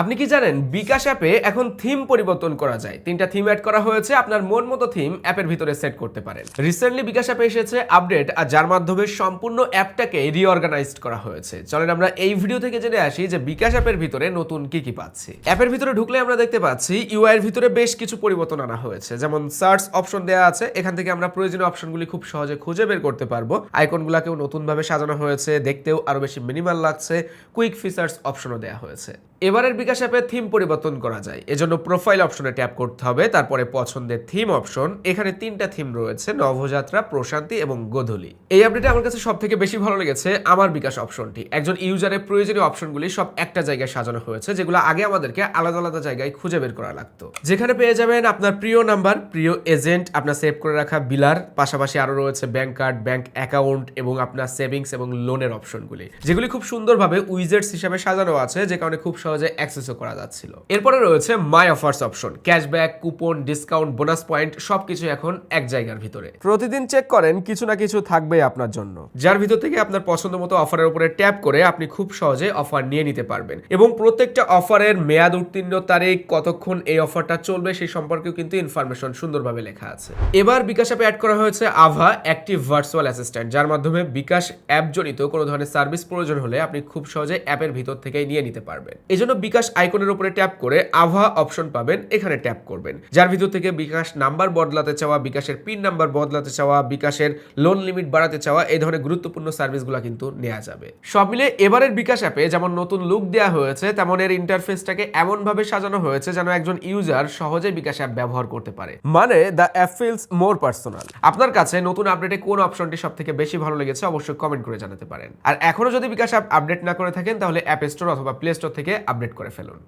আপনি কি জানেন, বিকাশ অ্যাপে এখন থিম পরিবর্তন করা যায়। তিনটা থিম অ্যাড করা হয়েছে, আপনার মন মতো থিম অ্যাপের ভিতরে সেট করতে পারেন। রিসেন্টলি বিকাশ অ্যাপে এসেছে আপডেট, আর যার মাধ্যমে সম্পূর্ণ অ্যাপটাকে রিঅর্গানাইজড করা হয়েছে। চলেন আমরা এই ভিডিও থেকে জেনে আসি যে বিকাশ অ্যাপের ভিতরে নতুন কি কি পাচ্ছি। অ্যাপের ভিতরে ঢুকলে আমরা দেখতে পাচ্ছি ইউআই এর ভিতরে বেশ কিছু পরিবর্তন আনা হয়েছে। যেমন সার্চ অপশন দেওয়া আছে, এখান থেকে আমরা প্রয়োজনীয় অপশনগুলি খুব সহজে খুঁজে বের করতে পারব। আইকনগুলোকেও নতুনভাবে সাজানো হয়েছে, দেখতেও আরও বেশি মিনিমাল লাগছে। কুইক ফিচার্স অপশনও দেওয়া হয়েছে। এবারের বিকাশ অ্যাপে থিম পরিবর্তন করা যায়। এজন্য প্রোফাইল অপশনে ট্যাপ করতে হবে, তারপরে পছন্দের থিম অপশন এখানে তিনটা থিম রয়েছে, নবযাত্রা, প্রশান্তি এবং গোধূলি। এই আপডেটে আমার কাছে সব থেকে বেশি ভালো লেগেছে, আমার বিকাশ অপশনটি একজন ইউজারের প্রয়োজনীয় অপশনগুলি সব একটা জায়গায় সাজানো হয়েছে, যেগুলো আগে আমাদেরকে আলাদা আলাদা জায়গায় খুঁজে বের করা লাগতো। যেখানে পেয়ে যাবেন আপনার প্রিয় নাম্বার প্রিয় এজেন্ট আপনার সেভ করে রাখা বিলার পাশাপাশি আরও রয়েছে ব্যাংক কার্ড ব্যাংক অ্যাকাউন্ট এবং আপনার সেভিংস এবং লোনের অপশনগুলি যেগুলি খুব সুন্দরভাবে উইজেটস হিসাবে সাজানো আছে, যে কারণে খুব সহজে অ্যাক্সেসও করা যাচ্ছিল। এরপরে রয়েছে my offers option cashback coupon discount bonus point সবকিছু এখন এক জায়গার ভিতরে। প্রতিদিন চেক করেন কিছু না কিছু থাকবে আপনার জন্য। যার ভিতর থেকে আপনার পছন্দ মতো অফারের উপরে ট্যাপ করে আপনি খুব সহজে অফার নিয়ে নিতে পারবেন। এবং প্রত্যেকটা অফারের মেয়াদ উত্তীর্ণ তারিখ কতক্ষণ এই অফারটা চলবে সেই সম্পর্কেও কিন্তু ইনফরমেশন সুন্দরভাবে লেখা আছে। এবার বিকাশ অ্যাপে অ্যাড করা হয়েছে আভা অ্যাক্টিভ ভার্চুয়াল অ্যাসিস্ট্যান্ট যার মাধ্যমে বিকাশ অ্যাপ জনিত কোনো ধরনের সার্ভিস প্রয়োজন হলে আপনি খুব সহজে অ্যাপের ভিতর থেকেই নিয়ে নিতে পারবেন। এই জন্য বিকাশ আইকনের উপরে ট্যাপ করে আভা অপশন পাবেন, এখানে ট্যাপ করবেন। যার ভিতর থেকে বিকাশ নাম্বার বদলাতে চাওয়া, বিকাশের পিন নাম্বার বদলাতে চাওয়া, বিকাশের লোন লিমিট বাড়াতে চাওয়া, এই ধরনের গুরুত্বপূর্ণ সার্ভিসগুলো কিন্তু নেওয়া যাবে। সব মিলে এবারের বিকাশ অ্যাপে যেমন নতুন লুক দেওয়া হয়েছে, তেমন এর ইন্টারফেসটাকে এমনভাবে সাজানো হয়েছে যেন একজন ইউজার সহজে বিকাশ অ্যাপ ব্যবহার করতে পারে। মানে the app feels more personal আপনার কাছে নতুন আপডেটে কোন অপশনটি সব থেকে বেশি ভালো লেগেছে অবশ্যই কমেন্ট করে জানাতে পারেন। আর এখনও যদি বিকাশ অ্যাপ আপডেট না করে থাকেন, তাহলে অ্যাপ স্টোর অথবা প্লে স্টোর থেকে আপডেট করে Refelón.